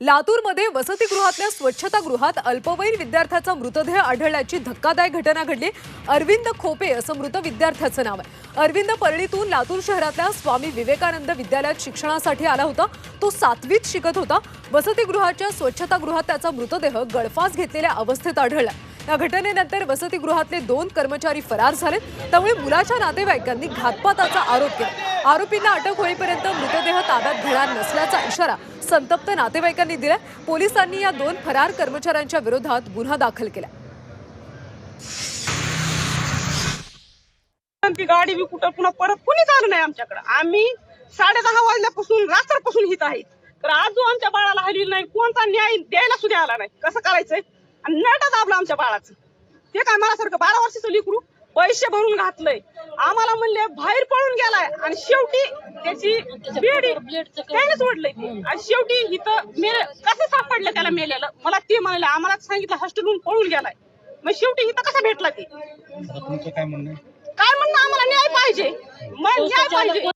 लातूरमध्ये वसतिगृहातल्या स्वच्छतागृहात अल्पवयीन विद्यार्थ्याचा मृतदेह आढळल्याची धक्कादायक घटना घडली. अरविंद खोपे असं मृत विद्यार्थ्याचं नाव आहे. अरविंद परळीतून लातूर शहरातल्या स्वामी विवेकानंद विद्यालयात शिक्षणासाठी आला होता. तो सातवीत शिकत होता. वसतिगृहाच्या स्वच्छतागृहात त्याचा मृतदेह गळफास घेतलेल्या अवस्थेत आढळला. या घटनेनंतर वसतिगृहातले दोन कर्मचारी फरार झाले त्यामुळे मुलाच्या नातेवाईकांनी घातपाताचा आरोप केला. आरोपींना अटक होईपर्यंत मृतदेह ताब्यात घेणार नसल्याचा इशारा संतप्त नातेवाईकांनी दिला पोलिसांनी या दोन फरार कर्मचाऱ्यांच्या विरोधात गुन्हा दाखल केला. ती गाडी बी कुठं पुन्हा परत कुणीच आलं नाही आमच्याकडे. आम्ही साडे दहा वाजल्यापासून रात्रपासून हित आहेत. तर आज जो आमच्या बाळाला हरविल नाही कोणता न्याय द्यायला सुद्धा आला नाही. कसं करायचंय? आणि नटा दाबलं आमच्या बाळाचं. ते काय मला सारखं बारा वर्षाचं लिकरू पैसे भरून घातलंय. आम्हाला म्हणले बाहेर पळून गेलाय. आणि शेवटी त्याची बेडी त्याने सोडलंय ते आणि शेवटी इथं मेले कसं सापडलं त्याला मेलेलं मला ते म्हणाले आम्हाला सांगितलं हॉस्टेलहून पळून गेलाय. मग शेवटी इथं कसा भेटला ते? आता तुमचं काय म्हणणं आहे? काय म्हणणं आम्हाला न्याय पाहिजे. मग न्याय पाहिजे.